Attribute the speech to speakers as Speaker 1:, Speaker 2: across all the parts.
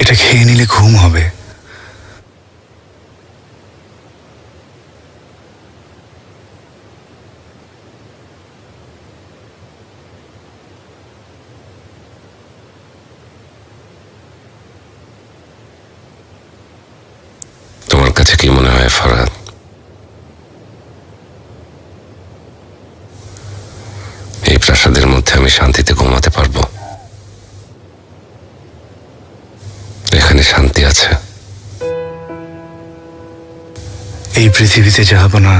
Speaker 1: এটা খেয়ে নিলে ঘুম হবে।
Speaker 2: তোমার কাছে কি মনে হয় ফরহাদ এই প্রাসাদের মধ্যে আমি শান্তিতে ঘুমাতে পারব? এখানে শান্তি আছে।
Speaker 1: এই পৃথিবীতে যাহাবনা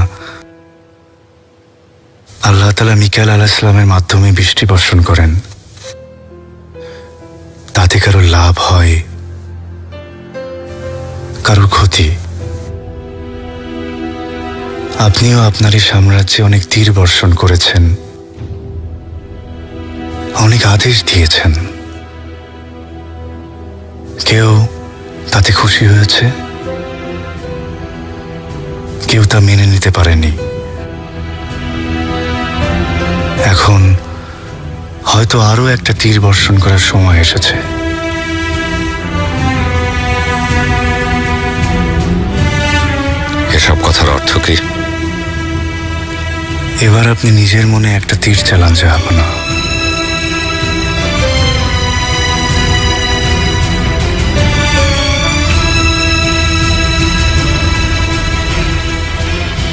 Speaker 1: আল্লাহ তালা মিকাল আলাহ ইসলামের মাধ্যমে বৃষ্টি বর্ষণ করেন। তাতে কারও লাভ হয় কারোর ক্ষতি। আপনিও আপনার এই সাম্রাজ্যে অনেক তীর বর্ষণ করেছেন, অনেক আদেশ দিয়েছেন। কেউ তাতে খুশি হয়েছে? কেউ তা মেনে নিতে পারেনি। এখন হয়তো আরও একটা তীর বর্ষণ করার সময় এসেছে।
Speaker 2: এসব কথার অর্থ কি?
Speaker 1: এবার আপনি নিজের মনে একটা তীর চালান যাব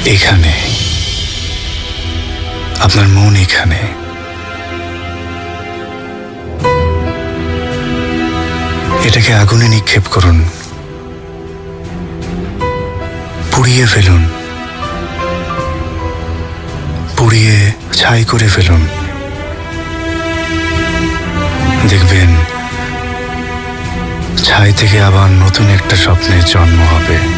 Speaker 1: এখানে। আপনার মন এখানে। এটাকে আগুনে নিক্ষেপ করুন। পুড়িয়ে ফেলুন। পুড়িয়ে ছাই করে ফেলুন। দেখবেন, ছাই থেকে আবার নতুন একটা স্বপ্নের জন্ম হবে।